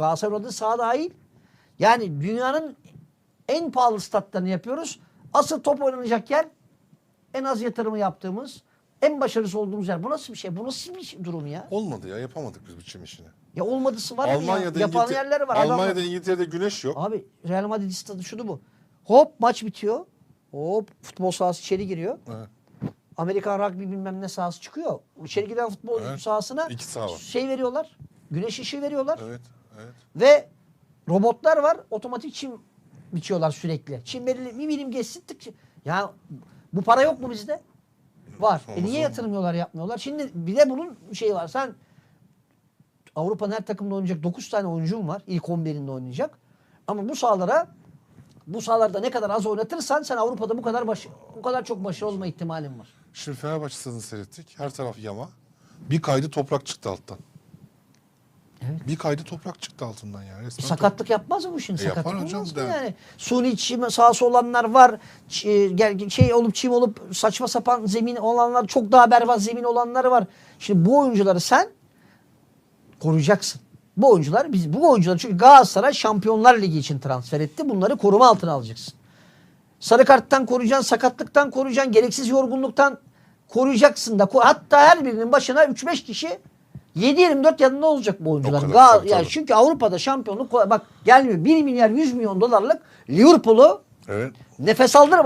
Galatasaray oynadığı saha dahil. Yani dünyanın en pahalı statlarını yapıyoruz. Asıl top oynanacak yer en az yatırımı yaptığımız, en başarısız olduğumuz yer. Bu nasıl bir şey? Bu nasıl bir durum ya? Olmadı ya yapamadık biz bu çim işini. Ya olmadısı var Almanya'da, ya? Yapan İngiltere- yerleri var. Adam- Almanya'da İngiltere'de güneş yok. Abi Real Madrid stadı şunu bu. Hop maç bitiyor. Hop futbol sahası içeri giriyor. Evet. Amerikan rugby bilmem ne sahası çıkıyor. İçeri giren futbol Evet. sahasına İki saha var. şey veriyorlar. Güneş ışığı veriyorlar. Evet, evet. Ve robotlar var. Otomatik çim biçiyorlar sürekli. Çim belirli bir milim geçsin tık. Ya bu para yok mu bizde? Var. E niye yatırmıyorlar yapmıyorlar? Şimdi bir de bunun şeyi var. Sen Avrupa'nın her takımda oynayacak 9 tane oyuncun var. İlk 11'inde oynayacak. Ama bu sahalara bu sahalarda ne kadar az oynatırsan sen Avrupa'da bu kadar baş, bu kadar çok başarılı olma ihtimalin var. Şimdi Fenerbahçe stadını seyrettik. Her taraf yama. Bir kaydı toprak çıktı alttan. Evet. Bir kaydı toprak çıktı altından yani. E, Resmen sakatlık yapmaz mı bu şimdi? E, yapar Sakatlık hocam olmaz mı de. yani? Suni çim sahası olanlar var. Ç- gel- Şey olup çim olup saçma sapan zemin olanlar çok daha berbat zemin olanları var. Şimdi bu oyuncuları sen koruyacaksın. Bu oyuncular biz bu oyuncuları çünkü Galatasaray Şampiyonlar Ligi için transfer etti. Bunları koruma altına alacaksın. Sarı karttan koruyacaksın, sakatlıktan koruyacaksın, gereksiz yorgunluktan koruyacaksın da ko- hatta her birinin başına 3-5 kişi 7-24 yanında olacak bu oyuncular. kadar, Gal- tabii, yani tabii. çünkü Avrupa'da şampiyonluk bak gelmiyor 1 milyar 100 milyon dolarlık Liverpool'u Evet. nefes aldırma